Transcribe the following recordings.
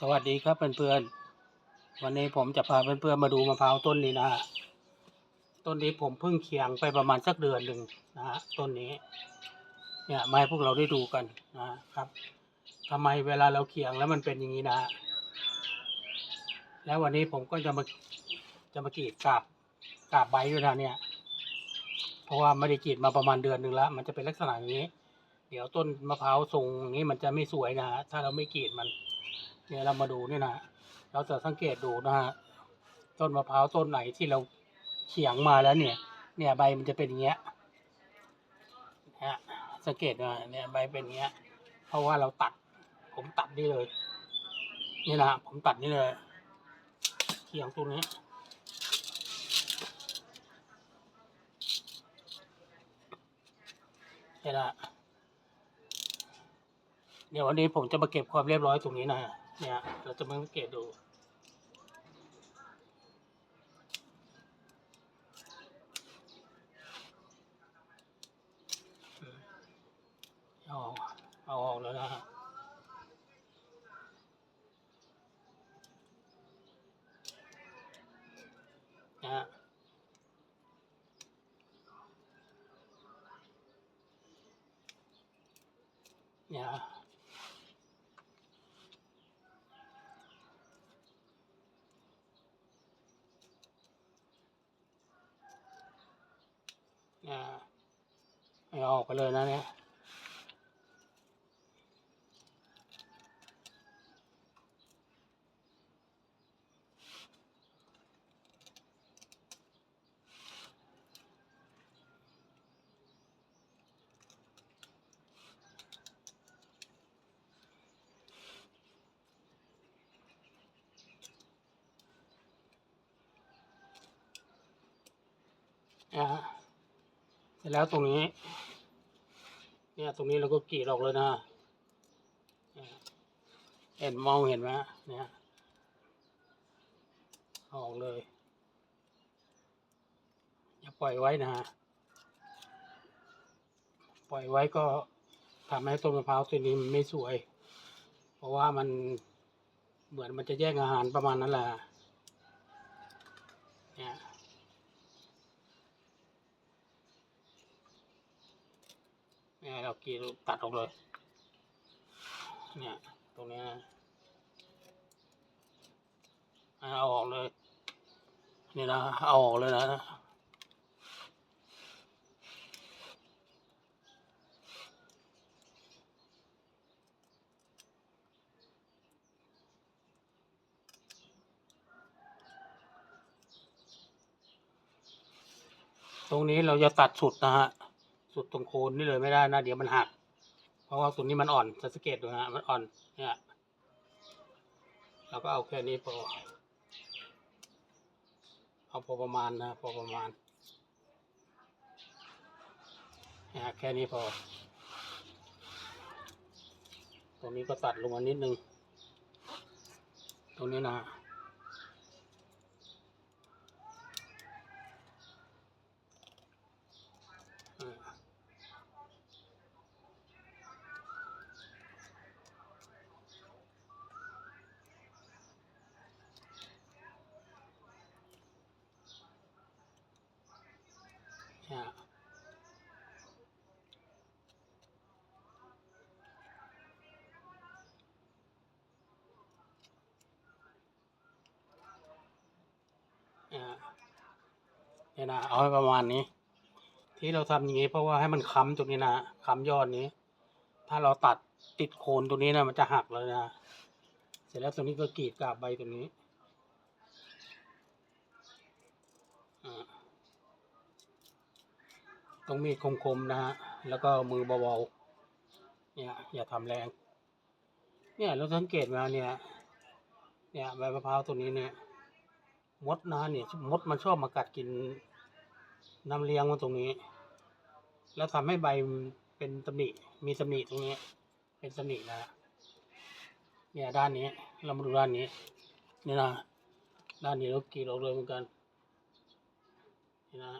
สวัสดีครับเพื่อนๆ วันนี้ผมจะพาเพื่อนๆมาดูมะพร้าวต้นนี้นะฮะ ต้นนี้ผมเพิ่งเคียงไปประมาณสักเดือนหนึ่งนะฮะต้นนี้ เนี่ยมาให้พวกเราได้ดูกันนะครับทำไมเวลาเราเคียงแล้วมันเป็นอย่างนี้นะฮะ แล้ววันนี้ผมก็จะมาจะมากรีดกาบกาบใบด้วยนะเนี่ย เพราะว่าไม่ได้กรีดมาประมาณเดือนหนึ่งแล้ว มันจะเป็นลักษณะนี้ เดี๋ยวต้นมะพร้าวทรงอย่างนี้มันจะไม่สวยนะฮะ ถ้าเราไม่กรีดมัน เนี่ยเรามาดูนี่นะเราจะสังเกตดูนะฮะต้นมะพร้าวต้นไหนที่เราเขียงมาแล้วเนี่ย เนี่ยใบมันจะเป็นอย่างเงี้ยนะฮะสังเกตนะเนี่ยใบเป็นอย่างเงี้ย เพราะว่าเราตัด ผมตัดนี่เลย นี่นะผมตัดนี่เลยเขียงตรงนี้เนี่ยนะเดี๋ยววันนี้ผมจะมาเก็บความเรียบร้อยตรงนี้นะ เนี่ยเราจะมาสังเกตดู เอาออกเอาออกแล้วนะฮะนะฮะเนี่ยเนี่ยให้เอาออกไปเลยนะเนี่ยอ่า ร็จแล้วตรงนี้ เนี่ยตรงนี้เราก็กรีดออกเลยนะเห็นมองเห็นไหมเนี่ยออกเลย อย่าปล่อยไว้นะฮะปล่อยไว้ก็ทำให้ต้นมะพร้าวต้นนี้มันไม่สวย เพราะว่ามันเหมือนมันจะแย่งอาหารประมาณนั้นแหละเนี่ย เนี่ยเรากรีตัดออกเลย เนี่ย ตรงนี้นะเอาออกเลย นี่นะเอาออกเลยนะตรงนี้เราจะตัดสุดนะฮะ สุดตรงโคนนี่เลยไม่ได้นะ เดี๋ยวมันหัก เพราะว่าส่วนนี้มันอ่อนสังเกตดูนะฮะมันอ่อนเนี่ยเราก็เอาแค่นี้พอเอาพอประมาณนะพอประมาณเนี่ยแค่นี้พอ ตรงนี้ก็ตัดลงมานิดนึง ตรงนี้นะ อ่าเนี่ยเนี่ย เนี่ยนะเอาให้ประมาณนี้ ที่เราทำอย่างนี้เพราะว่าให้มันค้ำตรงนี้นะค้ำยอดนี้ ถ้าเราตัดติดโคนตรงนี้นะมันจะหักเลยนะเสร็จแล้วตรงนี้ก็กรีดกาบใบตรงนี้อ่าต้องมีดคมๆนะฮะ แล้วก็มือเบาๆ เนี่ย อย่าทำแรง เนี่ยเราสังเกตมาเนี่ย เนี่ยใบมะพร้าวตัวนี้เนี่ย มดนะเนี่ยมดมันชอบมากัดกินน้ำเลี้ยงมันตรงนี้ แล้วทำให้ใบเป็นตำหนิมีตำหนิตรงนี้ เป็นตำหนินะเนี่ยด้านนี้เรามาดูด้านนี้นี่นะด้านนี้เรากรีดออกเลยเหมือนกันนี่นะ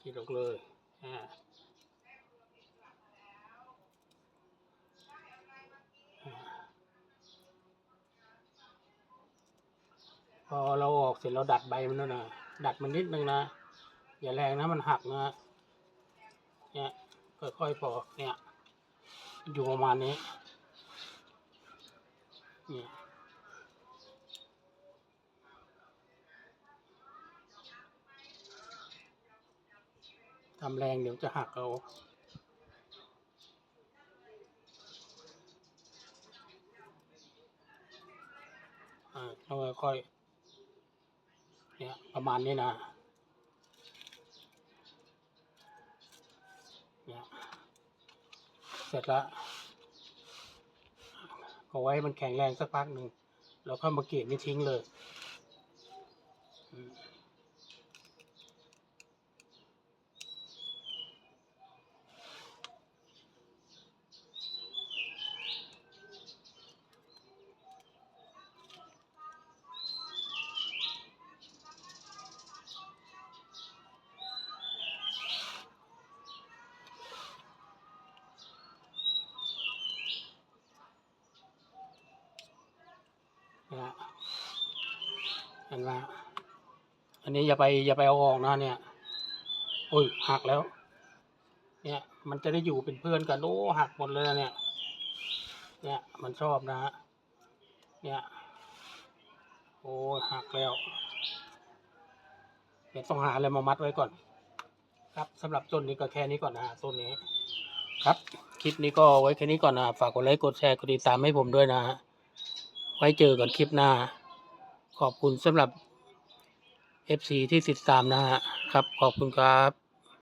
กรีดออกเลยอ่า อเราออกเสร็จเราดัดใบมันนะดัดมันนิดนึงนะอย่าแรงนะมันหักนะเนี่ยค่อยๆพอกเนี่ย อยู่ประมาณนี้เนี่ยทำแรงเดี๋ยวจะหักเอาอ่าค่อย เนี่ยประมาณนี้นะเนี่ยเสร็จแล้วก็ไว้มันแข็งแรงสักพักหนึ่งแล้วก็มากรีดนี่ทิ้งเลย อืม นี่ยเห็นไหมอันนี้อย่าไปอย่าไปเอาออกนะเนี่ยโอ้ยหักแล้ว เนี่ย มันจะได้อยู่เป็นเพื่อนกันโอ้หักหมดเลยนะเนี่ย เนี่ยมันชอบนะฮะเนี่ยโอ้หักแล้วเดี๋ยวต้องหาอะไรมามัดไว้ก่อน ครับสำหรับต้นนี้ก็แค่นี้ก่อนนะฮะต้นนี้ ครับคลิปนี้ก็ไว้แค่นี้ก่อนนะฝากกดไลค์กดแชร์กดติดตามให้ผมด้วยนะฮะ ไว้เจอกันคลิปหน้า ขอบคุณสำหรับ FC ที่ติดตามนะฮะครับ ขอบคุณครับ